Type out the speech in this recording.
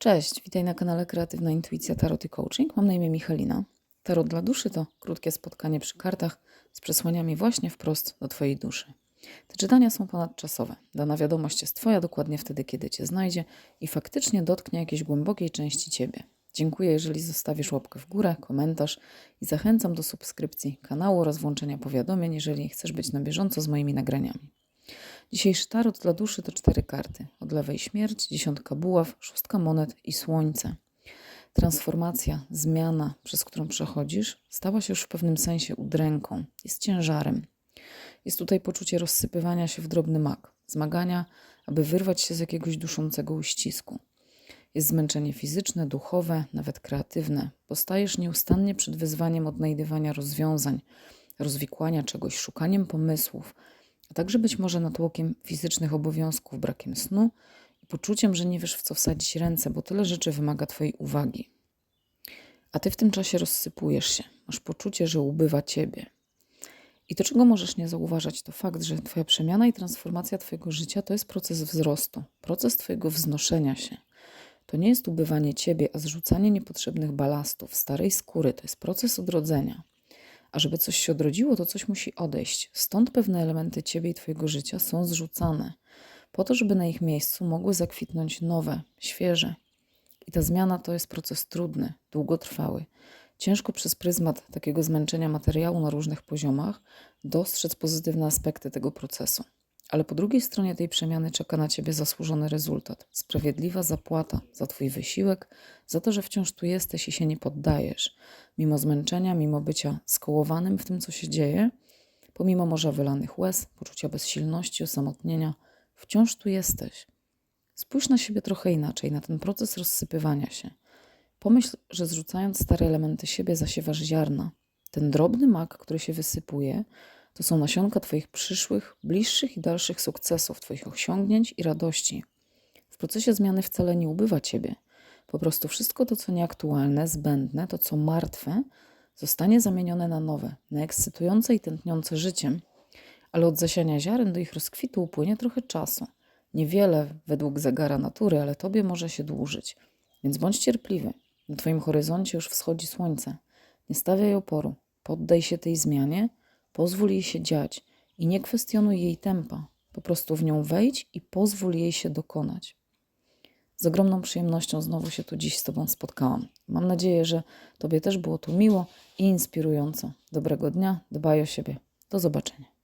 Cześć, witaj na kanale Kreatywna Intuicja Tarot i Coaching. Mam na imię Michalina. Tarot dla duszy to krótkie spotkanie przy kartach z przesłaniami właśnie wprost do Twojej duszy. Te czytania są ponadczasowe. Dana wiadomość jest Twoja dokładnie wtedy, kiedy Cię znajdzie i faktycznie dotknie jakiejś głębokiej części Ciebie. Dziękuję, jeżeli zostawisz łapkę w górę, komentarz i zachęcam do subskrypcji kanału oraz włączenia powiadomień, jeżeli chcesz być na bieżąco z moimi nagraniami. Dzisiejszy tarot dla duszy to cztery karty. Od lewej śmierć, dziesiątka buław, szóstka monet i słońce. Transformacja, zmiana, przez którą przechodzisz, stała się już w pewnym sensie udręką, jest ciężarem. Jest tutaj poczucie rozsypywania się w drobny mak, zmagania, aby wyrwać się z jakiegoś duszącego uścisku. Jest zmęczenie fizyczne, duchowe, nawet kreatywne, bo stajesz nieustannie przed wyzwaniem odnajdywania rozwiązań, rozwikłania czegoś, szukaniem pomysłów, a także być może natłokiem fizycznych obowiązków, brakiem snu i poczuciem, że nie wiesz w co wsadzić ręce, bo tyle rzeczy wymaga Twojej uwagi. A Ty w tym czasie rozsypujesz się, masz poczucie, że ubywa Ciebie. I to, czego możesz nie zauważać, to fakt, że Twoja przemiana i transformacja Twojego życia to jest proces wzrostu, proces Twojego wznoszenia się. To nie jest ubywanie Ciebie, a zrzucanie niepotrzebnych balastów, starej skóry, to jest proces odrodzenia. A żeby coś się odrodziło, to coś musi odejść. Stąd pewne elementy ciebie i twojego życia są zrzucane, po to, żeby na ich miejscu mogły zakwitnąć nowe, świeże. I ta zmiana to jest proces trudny, długotrwały. Ciężko przez pryzmat takiego zmęczenia materiału na różnych poziomach dostrzec pozytywne aspekty tego procesu. Ale po drugiej stronie tej przemiany czeka na ciebie zasłużony rezultat, sprawiedliwa zapłata za twój wysiłek, za to, że wciąż tu jesteś i się nie poddajesz, mimo zmęczenia, mimo bycia skołowanym w tym, co się dzieje, pomimo morza wylanych łez, poczucia bezsilności, osamotnienia, wciąż tu jesteś. Spójrz na siebie trochę inaczej, na ten proces rozsypywania się. Pomyśl, że zrzucając stare elementy siebie zasiewasz ziarna. Ten drobny mak, który się wysypuje, to są nasionka Twoich przyszłych, bliższych i dalszych sukcesów, Twoich osiągnięć i radości. W procesie zmiany wcale nie ubywa Ciebie. Po prostu wszystko to, co nieaktualne, zbędne, to, co martwe, zostanie zamienione na nowe, na ekscytujące i tętniące życiem. Ale od zasiania ziaren do ich rozkwitu upłynie trochę czasu. Niewiele według zegara natury, ale Tobie może się dłużyć. Więc bądź cierpliwy. Na Twoim horyzoncie już wschodzi słońce. Nie stawiaj oporu. Poddaj się tej zmianie – Pozwól jej się dziać i nie kwestionuj jej tempa. Po prostu w nią wejdź i pozwól jej się dokonać. Z ogromną przyjemnością znowu się tu dziś z Tobą spotkałam. Mam nadzieję, że Tobie też było tu miło i inspirująco. Dobrego dnia, dbaj o siebie. Do zobaczenia.